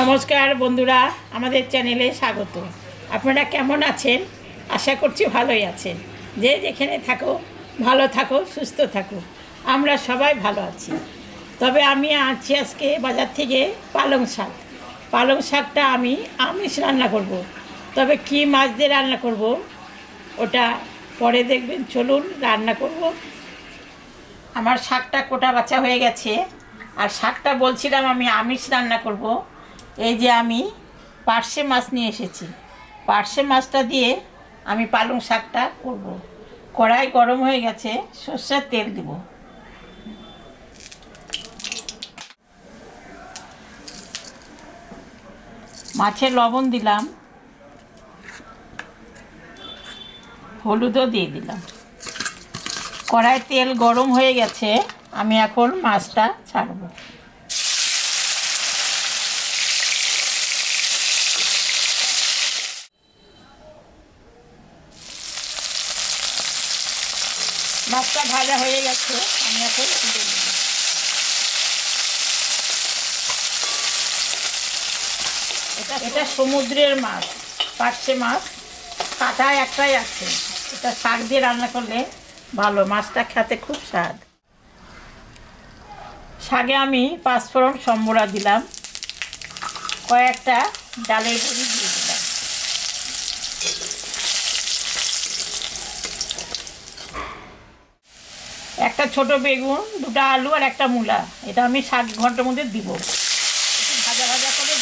নমস্কার বন্ধুরা, আমাদের চ্যানেলে স্বাগত। আপনারা কেমন আছেন? আশা করছি ভালোই আছেন। যে যেখানে থাকো, ভালো থাকো, সুস্থ থাকো। আমরা সবাই ভালো আছি। তবে আমি আছি আজকে বাজার থেকে পালং শাক। পালং শাকটা আমি আমিষ রান্না করব। তবে কি মাছ দিয়ে রান্না করব, ওটা পরে দেখবেন। চলুন, রান্না করব। আমার শাকটা কোটা বাছা হয়ে গেছে। আর শাকটা বলছিলাম আমি আমিষ রান্না করব। এই যে আমি পার্শে মাছ নিয়ে এসেছি। পার্শে মাছটা দিয়ে আমি পালং শাকটা করব। কড়াই গরম হয়ে গেছে, সর্ষের তেল দিব। মাছে লবণ দিলাম। হলুদও দিয়ে দিলাম। কড়াই তেল গরম হয়ে গেছে, আমি এখন মাছটা ছাড়বো। মাছটা ভাজা হয়ে গেছে, আমি এখন তুলে এটা এটা সমুদ্রের মাছ, পার্শে মাছ কাটা একটাই আছে। এটা শাক দিয়ে রান্না করলে ভালো, মাছটা খেতে খুব স্বাদ। শাকে আমি পাঁচফোড়ন সম্বরা দিলাম, কয়েকটা ডালের দিয়ে দিলাম। একটা ছোট বেগুন, দুটো আলু আর একটা মূলা। এটা আমি শাক ঘণ্টার মধ্যে দিব। ভাজা ভাজা করে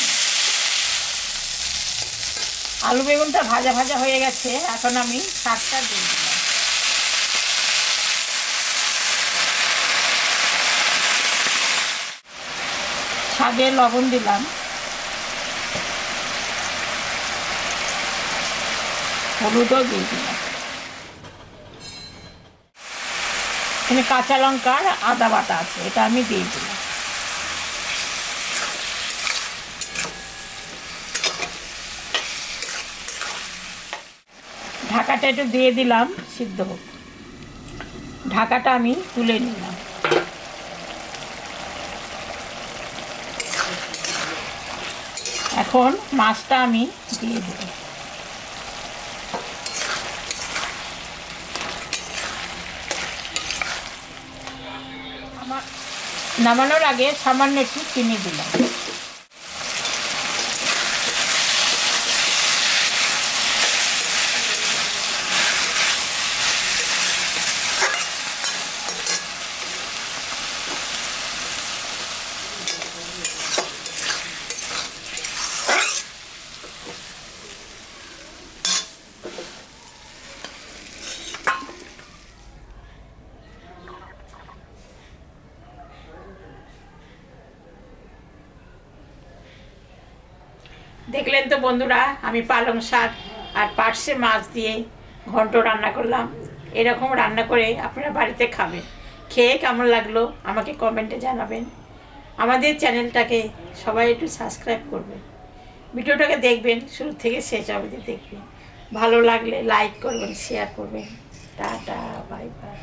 আলু বেগুনটা ভাজা ভাজা হয়ে গেছে, এখন আমি শাকটা দিলাম। শাকে লবণ দিলাম। হলুদও দিয়ে দিলাম। এখানে কাঁচা লঙ্কা আর আদা বাটা আছে, এটা আমি দিয়ে দিলাম। ঢাকাটা একটু দিয়ে দিলাম, সিদ্ধ হোক। ঢাকাটা আমি তুলে নিলাম। এখন মাছটা আমি দিয়ে দেব নামানোর আগে সামান্য একটু চিনি দিলাম। দেখলেন তো বন্ধুরা, আমি পালং শাক আর পার্শে মাছ দিয়ে ঘন্ট রান্না করলাম। এরকম রান্না করে আপনারা বাড়িতে খাবেন। খেয়ে কেমন লাগল আমাকে কমেন্টে জানাবেন। আমাদের চ্যানেলটাকে সবাই একটু সাবস্ক্রাইব করবেন। ভিডিওটাকে দেখবেন, শুরু থেকে শেষ অবধি দেখবেন। ভালো লাগলে লাইক করবেন, শেয়ার করবেন। Tata, bye bye.